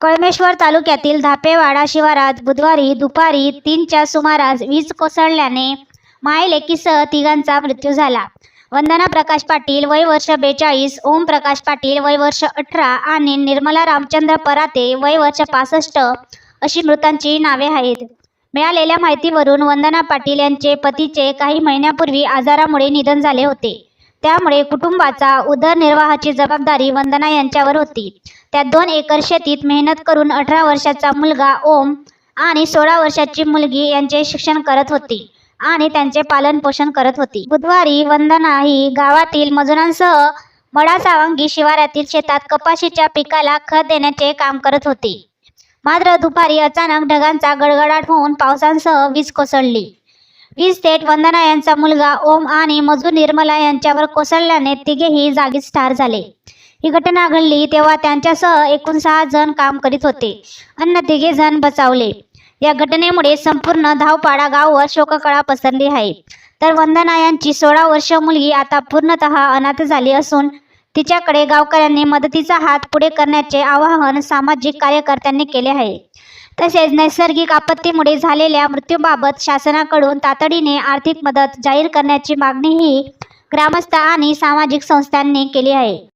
कळमेश्वर तालुक्यातील धापेवाडा शिवारात बुधवारी दुपारी तीनच्या सुमारास वीज कोसळल्याने मायलेकीसह तिघांचा मृत्यू झाला. वंदना प्रकाश पाटील वय वर्ष बेचाळीस ओम प्रकाश पाटील वय वर्ष अठरा आणि निर्मला रामचंद्र पराते वय वर्ष पासष्ट अशी मृतांची नावे आहेत. मिळालेल्या माहितीवरून वंदना पाटील यांचे पतीचे काही महिन्यापूर्वी आजारामुळे निधन झाले होते. त्यामुळे कुटुंबाचा उदरनिर्वाहाची जबाबदारी वंदना यांच्यावर होती. त्या दोन एकर शेतीत मेहनत करून अठरा वर्षाचा मुलगा ओम आणि सोळा वर्षाची मुलगी यांचे शिक्षण करत होती आणि त्यांचे पालन पोषण करत होती. बुधवारी वंदना ही गावातील मजुरांसह मडा सावंगी शिवारातील शेतात कपाशीच्या पिकाला खत देण्याचे काम करत होती. मात्र दुपारी अचानक ढगांचा गडगडाट होऊन पावसांसह वीज कोसळली. वीज थेट वंदना यांचा मुलगा ओम आणि मजूर निर्मला यांच्यावर कोसळल्याने तिघेही जागीच ठार झाले. ही घटना घडली तेव्हा त्यांच्यासह एकूण सहा जण काम करीत होते. अन्न तिघे जण बचावले. या घटनेमुळे संपूर्ण धावपाडा गाववर शोककळा पसरली आहे. तर वंदना यांची सोळा वर्ष मुलगी आता पूर्णतः अनाथ झाली असून तिच्याकडे गावकऱ्यांनी मदतीचा हात पुढे करण्याचे आवाहन सामाजिक कार्यकर्त्यांनी केले आहे. तसेच नैसर्गिक आपत्तीमुळे झालेल्या मृत्यूबाबत शासनाकडून तातडीने आर्थिक मदत जाहीर करण्याची मागणीही ग्रामस्थ आणि सामाजिक संस्थांनी केली आहे.